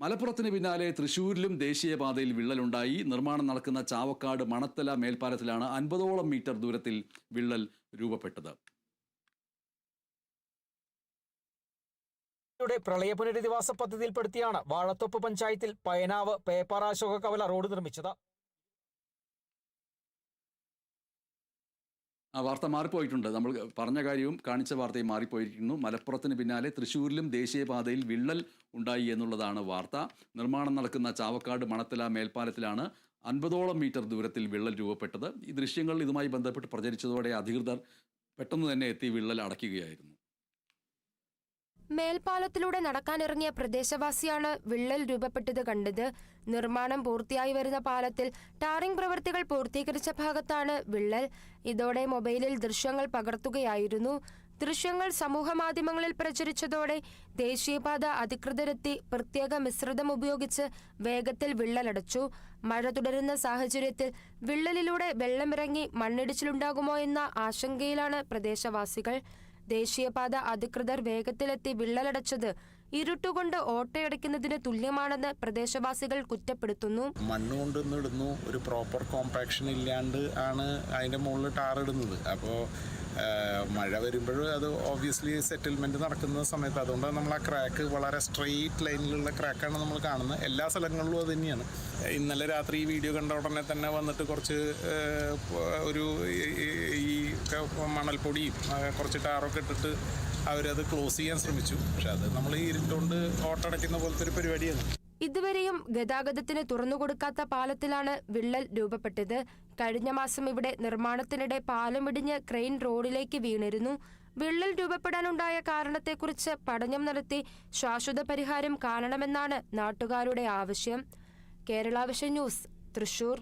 മലപ്പുറത്തിന് പിന്നാലെ തൃശൂരിലും ദേശീയപാതയിൽ വിള്ളലുണ്ടായി. നിർമ്മാണം നടക്കുന്ന ചാവക്കാട് മണത്തല മേൽപ്പാലത്തിലാണ് അൻപതോളം മീറ്റർ ദൂരത്തിൽ വിള്ളൽ രൂപപ്പെട്ടത്. പ്രളയ പുനരധിവാസ പദ്ധതിയിൽപ്പെടുത്തിയാണ് വാഴത്തൊപ്പ് പഞ്ചായത്തിൽ പയനാവ് പേപ്പാറാശോക കവല റോഡ് നിർമ്മിച്ചത്. ആ വാർത്ത മാറിപ്പോയിട്ടുണ്ട്. നമ്മൾ പറഞ്ഞ കാര്യവും കാണിച്ച വാർത്തയും മാറിപ്പോയിരിക്കുന്നു. മലപ്പുറത്തിന് പിന്നാലെ തൃശ്ശൂരിലും ദേശീയപാതയിൽ വിള്ളൽ ഉണ്ടായി എന്നുള്ളതാണ് വാർത്ത. നിർമ്മാണം നടക്കുന്ന ചാവക്കാട് മണത്തല മേൽപ്പാലത്തിലാണ് അൻപതോളം മീറ്റർ ദൂരത്തിൽ വിള്ളൽ രൂപപ്പെട്ടത്. ഈ ദൃശ്യങ്ങൾ ഇതുമായി ബന്ധപ്പെട്ട് പ്രചരിച്ചതോടെ അധികൃതർ പെട്ടെന്ന് തന്നെ എത്തി വിള്ളൽ അടയ്ക്കുകയായിരുന്നു. മേൽപ്പാലത്തിലൂടെ നടക്കാനിറങ്ങിയ പ്രദേശവാസിയാണ് വിള്ളൽ രൂപപ്പെട്ടത് കണ്ടത്. നിർമ്മാണം പൂർത്തിയായി വരുന്ന പാലത്തിൽ ടാറിംഗ് പ്രവൃത്തികൾ പൂർത്തീകരിച്ച ഭാഗത്താണ് വിള്ളൽ. ഇതോടെ മൊബൈലിൽ ദൃശ്യങ്ങൾ പകർത്തുകയായിരുന്നു. ദൃശ്യങ്ങൾ സമൂഹമാധ്യമങ്ങളിൽ പ്രചരിച്ചതോടെ ദേശീയപാത അധികൃതരെത്തി പ്രത്യേക മിശ്രിതം ഉപയോഗിച്ച് വേഗത്തിൽ വിള്ളലടച്ചു. മഴ തുടരുന്ന സാഹചര്യത്തിൽ വിള്ളലിലൂടെ വെള്ളമിറങ്ങി മണ്ണിടിച്ചിലുണ്ടാകുമോ എന്ന ആശങ്കയിലാണ് പ്രദേശവാസികൾ. ദേശീയപാത അധികൃതർ വേഗത്തിലെത്തി വിള്ളലടച്ചത് ഇരുട്ടുകൊണ്ട് ഓട്ടയടയ്ക്കുന്നതിന് തുല്യമാണെന്ന് പ്രദേശവാസികൾ കുറ്റപ്പെടുത്തുന്നു. മണ്ണ് കൊണ്ടുവന്നിടുന്നു ഒരു പ്രോപ്പർ കോമ്പാക്ഷൻ ഇല്ലാണ്ട് ആണ് അതിന്റെ മുകളിൽ ടാറിടുന്നത് അപ്പോൾ മഴ വരുമ്പോഴും അത് ഓബിയസ്ലി സെറ്റിൽമെന്റ് നടക്കുന്ന സമയത്ത്. അതുകൊണ്ട് നമ്മൾ ആ ക്രാക്ക് വളരെ സ്ട്രെയിറ്റ് ലൈനിലുള്ള ക്രാക്കാണ് നമ്മൾ കാണുന്നത്. എല്ലാ സ്ഥലങ്ങളിലും അത് തന്നെയാണ്. ഇന്നലെ രാത്രി ഈ വീഡിയോ കണ്ട ഉടനെ തന്നെ വന്നിട്ട് കുറച്ച് ഒരു ഈ- മണൽപ്പൊടിയും കുറച്ച് ടാറൊക്കെ ഇട്ടിട്ട് അവരത് ക്ലോസ് ചെയ്യാൻ ശ്രമിച്ചു. പക്ഷെ അത് നമ്മൾ ഈ ഇരുട്ടുകൊണ്ട് ഓട്ടടയ്ക്കുന്ന പോലത്തെ ഒരു പരിപാടിയാണ്. ഇതുവരെയും ഗതാഗതത്തിന് തുറന്നുകൊടുക്കാത്ത പാലത്തിലാണ് വിള്ളൽ രൂപപ്പെട്ടത്. കഴിഞ്ഞ മാസം ഇവിടെ നിർമ്മാണത്തിനിടെ പാലം ഇടിഞ്ഞ് ക്രെയിൻ റോഡിലേക്ക് വീണിരുന്നു. വിള്ളൽ രൂപപ്പെടാനുണ്ടായ കാരണത്തെക്കുറിച്ച് പഠനം നടത്തി ശാശ്വത പരിഹാരം കാണണമെന്നാണ് നാട്ടുകാരുടെ ആവശ്യം. Kerala vision news Thrissur.